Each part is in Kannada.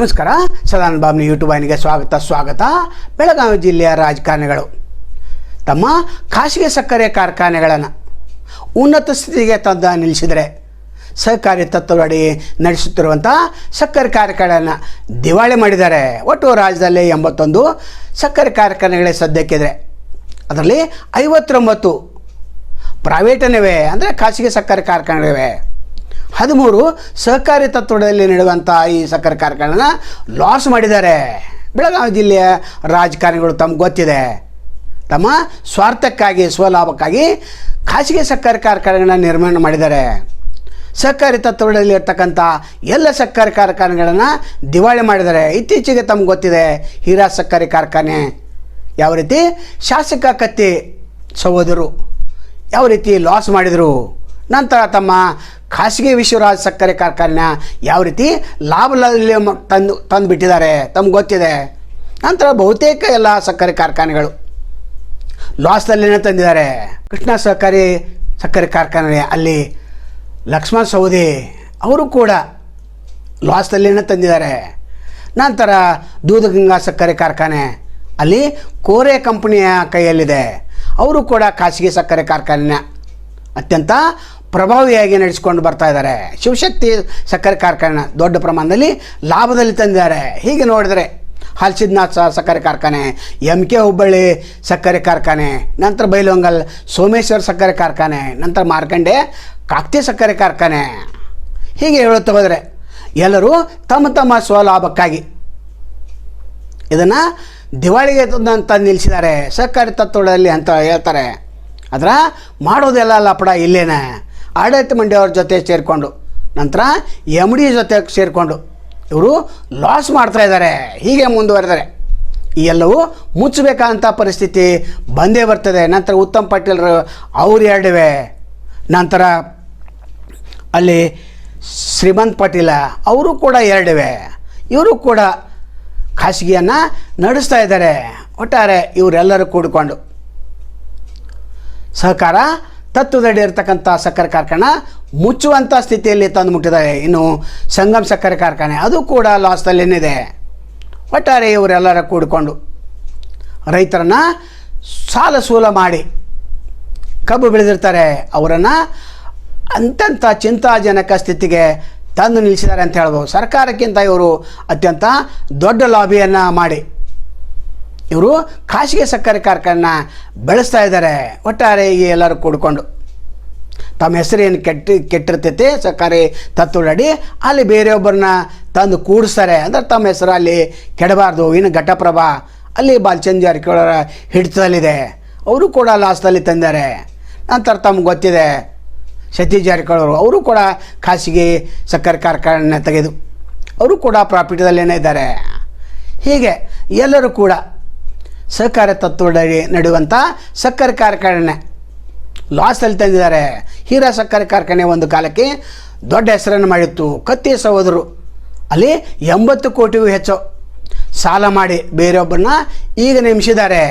ನಮಸ್ಕಾರ. ಸದಾನ್ ಬಾಬ್ನಿ ಯೂಟ್ಯೂಬ್ ವಾಹಿನಿಗೆ ಸ್ವಾಗತ ಸ್ವಾಗತ. ಬೆಳಗಾವಿ ಜಿಲ್ಲೆಯ ರಾಜಕಾರಣಿಗಳು. ತಮ್ಮ ಖಾಸಗಿ ಸಕ್ಕರೆ ಕಾರ್ಖಾನೆಗಳನ್ನು ಉನ್ನತ ಸ್ಥಿತಿಗೆ ತಂದ ನಿಲ್ಲಿಸಿದರೆ ಸಹಕಾರಿ ತತ್ವದಡಿ ನಡೆಸುತ್ತಿರುವಂಥ ಸಕ್ಕರೆ ಕಾರ್ಖಾನೆಗಳನ್ನು ದಿವಾಳಿ ಮಾಡಿದ್ದಾರೆ. ಒಟ್ಟು ರಾಜ್ಯದಲ್ಲಿ ಎಂಬತ್ತೊಂದು ಸಕ್ಕರೆ ಕಾರ್ಖಾನೆಗಳೇ ಸದ್ಯಕ್ಕಿದೆ ಅದರಲ್ಲಿ ಐವತ್ತೊಂಬತ್ತು ಪ್ರೈವೇಟನಿವೆ ಅಂದರೆ ಖಾಸಗಿ ಸಕ್ಕರೆ ಕಾರ್ಖಾನೆಗಳಿವೆ. ಹದಿಮೂರು ಸಹಕಾರಿ ತತ್ವದಲ್ಲಿ ನಡೆಯುವಂಥ ಈ ಸಕ್ಕರೆ ಕಾರ್ಖಾನೆನ ಲಾಸ್ ಮಾಡಿದ್ದಾರೆ. ಬೆಳಗಾವಿ ಜಿಲ್ಲೆಯ ರಾಜಕಾರಣಿಗಳು ತಮ್ಗೆ ಗೊತ್ತಿದೆ. ತಮ್ಮ ಸ್ವಾರ್ಥಕ್ಕಾಗಿ, ಸ್ವಲಾಭಕ್ಕಾಗಿ ಖಾಸಗಿ ಸಕ್ಕರೆ ಕಾರ್ಖಾನೆಗಳನ್ನ ನಿರ್ಮಾಣ ಮಾಡಿದ್ದಾರೆ. ಸಹಕಾರಿ ತತ್ವಗಳಲ್ಲಿ ಇರ್ತಕ್ಕಂಥ ಎಲ್ಲ ಸಕ್ಕರೆ ಕಾರ್ಖಾನೆಗಳನ್ನು ದಿವಾಳಿ ಮಾಡಿದ್ದಾರೆ. ಇತ್ತೀಚೆಗೆ ತಮ್ಗೆ ಗೊತ್ತಿದೆ, ಹೀರಾ ಸಕ್ಕರೆ ಕಾರ್ಖಾನೆ ಯಾವ ರೀತಿ ಶಾಸಕ ಕತ್ತಿ ಸಹೋದರು, ಯಾವ ರೀತಿ ಲಾಸ್ ಮಾಡಿದರು. ನಂತರ ತಮ್ಮ ಖಾಸಗಿ ವಿಶ್ವರಾಜ್ ಸಕ್ಕರೆ ಕಾರ್ಖಾನೆನ ಯಾವ ರೀತಿ ಲಾಭ ತಂದು ತಂದು ಬಿಟ್ಟಿದ್ದಾರೆ ತಮ್ಗೆ ಗೊತ್ತಿದೆ? ನಂತರ ಬಹುತೇಕ ಎಲ್ಲ ಸಕ್ಕರೆ ಕಾರ್ಖಾನೆಗಳು ಲಾಸ್ದಲ್ಲಿನೇ ತಂದಿದ್ದಾರೆ. ಕೃಷ್ಣ ಸಹಕಾರಿ ಸಕ್ಕರೆ ಕಾರ್ಖಾನೆ ಅಲ್ಲಿ ಲಕ್ಷ್ಮಣ ಸೌದಿ ಅವರು ಕೂಡ ಲಾಸ್ದಲ್ಲಿನೇ ತಂದಿದ್ದಾರೆ. ನಂತರ ದೂಧಗಂಗಾ ಸಕ್ಕರೆ ಕಾರ್ಖಾನೆ ಅಲ್ಲಿ ಕೋರೆ ಕಂಪನಿಯ ಕೈಯಲ್ಲಿದೆ. ಅವರು ಕೂಡ ಖಾಸಗಿ ಸಕ್ಕರೆ ಕಾರ್ಖಾನೆನ ಅತ್ಯಂತ ಪ್ರಭಾವಿಯಾಗಿ ನಡೆಸಿಕೊಂಡು ಬರ್ತಾ ಇದ್ದಾರೆ. ಶಿವಶಕ್ತಿ ಸಕ್ಕರೆ ಕಾರ್ಖಾನೆ ದೊಡ್ಡ ಪ್ರಮಾಣದಲ್ಲಿ ಲಾಭದಲ್ಲಿ ತಂದಿದ್ದಾರೆ. ಹೀಗೆ ನೋಡಿದರೆ ಹಲ್ಸಿದ್ನಾಥ ಸಕ್ಕರೆ ಕಾರ್ಖಾನೆ ಎಂ ಕೆ ಹುಬ್ಬಳ್ಳಿ ಸಕ್ಕರೆ ಕಾರ್ಖಾನೆ, ನಂತರ ಬೈಲೊಂಗಲ್ ಸೋಮೇಶ್ವರ ಸಕ್ಕರೆ ಕಾರ್ಖಾನೆ, ನಂತರ ಮಾರ್ಕಂಡೆ ಕಾಕ್ತಿ ಸಕ್ಕರೆ ಕಾರ್ಖಾನೆ. ಹೀಗೆ ಹೇಳುತ್ತಾ ಹೋದರೆ ಎಲ್ಲರೂ ತಮ್ಮ ತಮ್ಮ ಸ್ವಲಾಭಕ್ಕಾಗಿ ಇದನ್ನು ದಿವಾಳಿಗೆ ಅಂತ ನಿಲ್ಲಿಸಿದ್ದಾರೆ ಸಕ್ಕರೆ ತತ್ವದಲ್ಲಿ ಅಂತ ಹೇಳ್ತಾರೆ. ಅದರ ಮಾಡೋದೆಲ್ಲ ಲಪಡ ಇಲ್ಲೇನೆ. ಆಡಳಿತ ಮಂಡಿಯವ್ರ ಜೊತೆ ಸೇರಿಕೊಂಡು, ನಂತರ ಎಂ ಡಿ ಜೊತೆ ಸೇರಿಕೊಂಡು ಇವರು ಲಾಸ್ ಮಾಡ್ತಾ ಇದ್ದಾರೆ, ಹೀಗೆ ಮುಂದುವರೆದರೆ. ಈ ಎಲ್ಲವೂ ಮುಚ್ಚಬೇಕಾದಂಥ ಪರಿಸ್ಥಿತಿ ಬಂದೇ ಬರ್ತದೆ. ನಂತರ ಉತ್ತಮ್ ಪಾಟೀಲ್ರು ಅವ್ರು ಎರಡಿವೆ. ನಂತರ ಅಲ್ಲಿ ಶ್ರೀಮಂತ್ ಪಾಟೀಲ, ಅವರು ಕೂಡ ಎರಡಿವೆ. ಇವರು ಕೂಡ ಖಾಸಗಿಯನ್ನು ನಡೆಸ್ತಾ ಇದ್ದಾರೆ. ಒಟ್ಟಾರೆ ಇವರೆಲ್ಲರೂ ಕೂಡಿಕೊಂಡು. ಸಹಕಾರ ತತ್ವದಡಿ ಇರತಕ್ಕಂಥ ಸಕ್ಕರೆ ಕಾರ್ಖಾನೆ ಮುಚ್ಚುವಂಥ ಸ್ಥಿತಿಯಲ್ಲಿ ತಂದು ಮುಟ್ಟಿದ್ದಾರೆ ಇನ್ನು ಸಂಗಮ್ ಸಕ್ಕರೆ ಕಾರ್ಖಾನೆ, ಅದು ಕೂಡ ಲಾಸ್ದಲ್ಲೇನಿದೆ ಒಟ್ಟಾರೆ ಇವರೆಲ್ಲರ ಕೂಡಿಕೊಂಡು ರೈತರನ್ನು ಸಾಲ ಸೂಲ ಮಾಡಿ ಕಬ್ಬು ಬೆಳೆದಿರ್ತಾರೆ. ಅವರನ್ನು ಅಂತಂಥ ಚಿಂತಾಜನಕ ಸ್ಥಿತಿಗೆ ತಂದು ನಿಲ್ಲಿಸಿದ್ದಾರೆ ಅಂತ ಹೇಳ್ಬೋದು. ಸರ್ಕಾರಕ್ಕಿಂತ ಇವರು ಅತ್ಯಂತ ದೊಡ್ಡ ಲಾಬಿಯನ್ನು ಮಾಡಿ ಇವರು ಖಾಸಗಿ ಸಕ್ಕರೆ ಕಾರ್ಖಾನೆ ಬೆಳೆಸ್ತಾ ಇದ್ದಾರೆ. ಒಟ್ಟಾರೆ ಎಲ್ಲರೂ ಕೂಡಿಕೊಂಡು. ತಮ್ಮ ಹೆಸರೇನು ಕೆಟ್ಟ, ಕೆಟ್ಟಿರ್ತೈತಿ ಸರ್ಕಾರಿ ತತ್ವದಡಿ ಅಲ್ಲಿ ಬೇರೆಯೊಬ್ಬರನ್ನ ತಂದು ಕೂಡಿಸ್ತಾರೆ. ಅಂದರೆ ತಮ್ಮ ಹೆಸರು ಅಲ್ಲಿ ಕೆಡಬಾರ್ದು, ಇನ್ನು ಘಟಪ್ರಭಾ ಅಲ್ಲಿ ಬಾಲಚಂದ್ ಜಾರಕಿಹೊಳರ ಹಿಡಿತದಲ್ಲಿದೆ. ಅವರು ಕೂಡ ಲಾಸ್ದಲ್ಲಿ ತಂದಿದ್ದಾರೆ ನಂತರ ತಮ್ಗೆ ಗೊತ್ತಿದೆ, ಸತೀಶ್ ಜಾರಕಿಹೊಳವರು ಅವರು ಕೂಡ ಖಾಸಗಿ ಸಕ್ಕರೆ ಕಾರ್ಖಾನೆ ತೆಗೆದು, ಅವರು ಕೂಡ ಪ್ರಾಫಿಟ್ದಲ್ಲೇ ಇದ್ದಾರೆ. ಹೀಗೆ ಎಲ್ಲರೂ ಕೂಡ ಸಹಕಾರ ತತ್ವದಡಿ ನಡೆಯುವಂಥ ಸಕ್ಕರೆ ಕಾರ್ಖಾನೆ. ಲಾಸಲ್ಲಿ ತಂದಿದ್ದಾರೆ. ಹೀರಾ ಸಕ್ಕರೆ ಕಾರ್ಖಾನೆ ಒಂದು ಕಾಲಕ್ಕೆ ದೊಡ್ಡ ಹೆಸರನ್ನು ಮಾಡಿತ್ತು. ಕತ್ತಿ ಸಹೋದರು ಅಲ್ಲಿ ಎಂಬತ್ತು ಕೋಟಿಗೂ ಹೆಚ್ಚು ಸಾಲ ಮಾಡಿ ಬೇರೆಯೊಬ್ಬರನ್ನ ಈಗ ನೇಮಿಸಿದ್ದಾರೆ.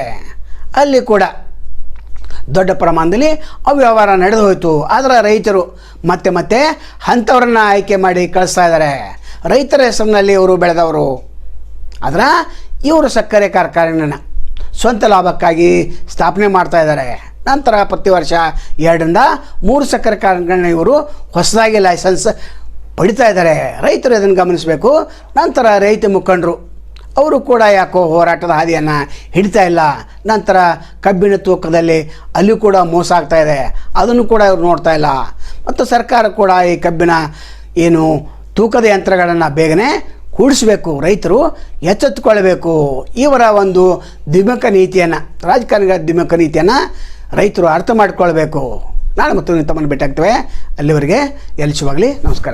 ಅಲ್ಲಿ ಕೂಡ ದೊಡ್ಡ ಪ್ರಮಾಣದಲ್ಲಿ ಅವ್ಯವಹಾರ ನಡೆದು ಹೋಯಿತು. ಆದರೆ ರೈತರು ಮತ್ತೆ ಮತ್ತೆ ಅಂಥವ್ರನ್ನ ಆಯ್ಕೆ ಮಾಡಿ ಕಳಿಸ್ತಾ ಇದ್ದಾರೆ. ರೈತರ ಹೆಸರಿನಲ್ಲಿ ಇವರು ಬೆಳೆದವರು. ಆದ್ರೆ ಇವರು ಸಕ್ಕರೆ ಕಾರ್ಖಾನೆನ ಸ್ವಂತ ಲಾಭಕ್ಕಾಗಿ ಸ್ಥಾಪನೆ ಮಾಡ್ತಾ ಇದ್ದಾರೆ. ನಂತರ ಪ್ರತಿ ವರ್ಷ ಎರಡರಿಂದ ಮೂರು ಸಕ್ಕರೆ ಕಾರ್ಖಾನೆ ಇವರು ಹೊಸದಾಗಿ ಲೈಸೆನ್ಸ್ ಪಡಿತಾ ಇದ್ದಾರೆ. ರೈತರು ಇದನ್ನು ಗಮನಿಸಬೇಕು. ನಂತರ ರೈತ ಮುಖಂಡರು, ಅವರು ಕೂಡ ಯಾಕೋ ಹೋರಾಟದ ಹಾದಿಯನ್ನು ಹಿಡಿತಾ ಇಲ್ಲ. ನಂತರ ಕಬ್ಬಿನ ತೂಕದಲ್ಲಿ ಅಲ್ಲಿ ಕೂಡ ಮೋಸ ಆಗ್ತಾ ಇದೆ. ಅದನ್ನು ಕೂಡ ಇವರು ನೋಡ್ತಾ ಇಲ್ಲ. ಮತ್ತು ಸರ್ಕಾರ ಕೂಡ ಈ ಕಬ್ಬಿನ ಏನು ತೂಕದ ಯಂತ್ರಗಳನ್ನು ಬೇಗನೆ ಕೂಡಿಸಬೇಕು ರೈತರು ಎಚ್ಚೆತ್ತುಕೊಳ್ಬೇಕು ಇವರ ಒಂದು ದ್ವಿಮುಖ ನೀತಿಯನ್ನು, ರಾಜಕಾರಣಿಗಳ ದ್ವಿಮುಖ ನೀತಿಯನ್ನು ರೈತರು ಅರ್ಥ ಮಾಡಿಕೊಳ್ಬೇಕು. ನಾಳೆ ಮತ್ತೊಂದು ತಮ್ಮನ್ನು ಭೇಟಿಯಾಗ್ತೇವೆ. ಅಲ್ಲಿವರೆಗೆ ಎಲ್ಲಿಸುವಾಗಲಿ ನಮಸ್ಕಾರ.